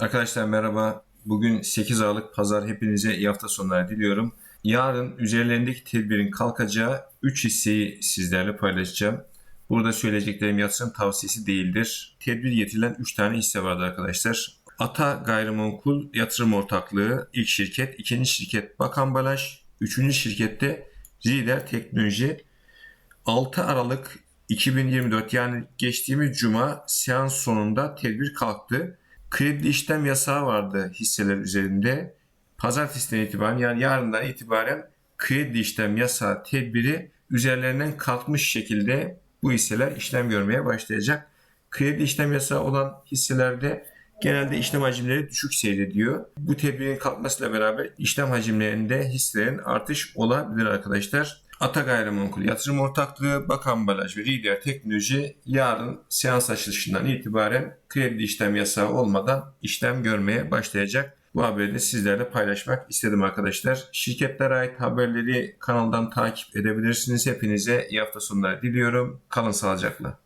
Arkadaşlar merhaba. Bugün 8 Aralık Pazar. Hepinize iyi hafta sonları diliyorum. Yarın üzerlerindeki tedbirin kalkacağı 3 hisseyi sizlerle paylaşacağım. Burada söyleyeceklerim yatırım tavsiyesi değildir. Tedbir getirilen 3 tane hisse vardı arkadaşlar. Ata Gayrimenkul Yatırım Ortaklığı ilk şirket, ikinci şirket Bakan Balaj, üçüncü şirkette Zider Teknoloji. 6 Aralık 2024 yani geçtiğimiz cuma seans sonunda tedbir kalktı. Kredi işlem yasağı vardı hisseler üzerinde. Pazartesiden itibaren yani yarından itibaren kredi işlem yasağı tedbiri üzerlerinden kalkmış şekilde bu hisseler işlem görmeye başlayacak. Kredi işlem yasağı olan hisselerde genelde işlem hacimleri düşük seyrediyor. Bu tedbirin kalkmasıyla beraber işlem hacimlerinde hisselerin artış olabilir arkadaşlar. Ata Gayrimenkul Yatırım Ortaklığı, Bakan Balaj ve Rider Teknoloji yarın seans açılışından itibaren kredi işlem yasağı olmadan işlem görmeye başlayacak. Bu haberi de sizlerle paylaşmak istedim arkadaşlar. Şirketlere ait haberleri kanaldan takip edebilirsiniz. Hepinize iyi hafta sonları diliyorum. Kalın sağlıcakla.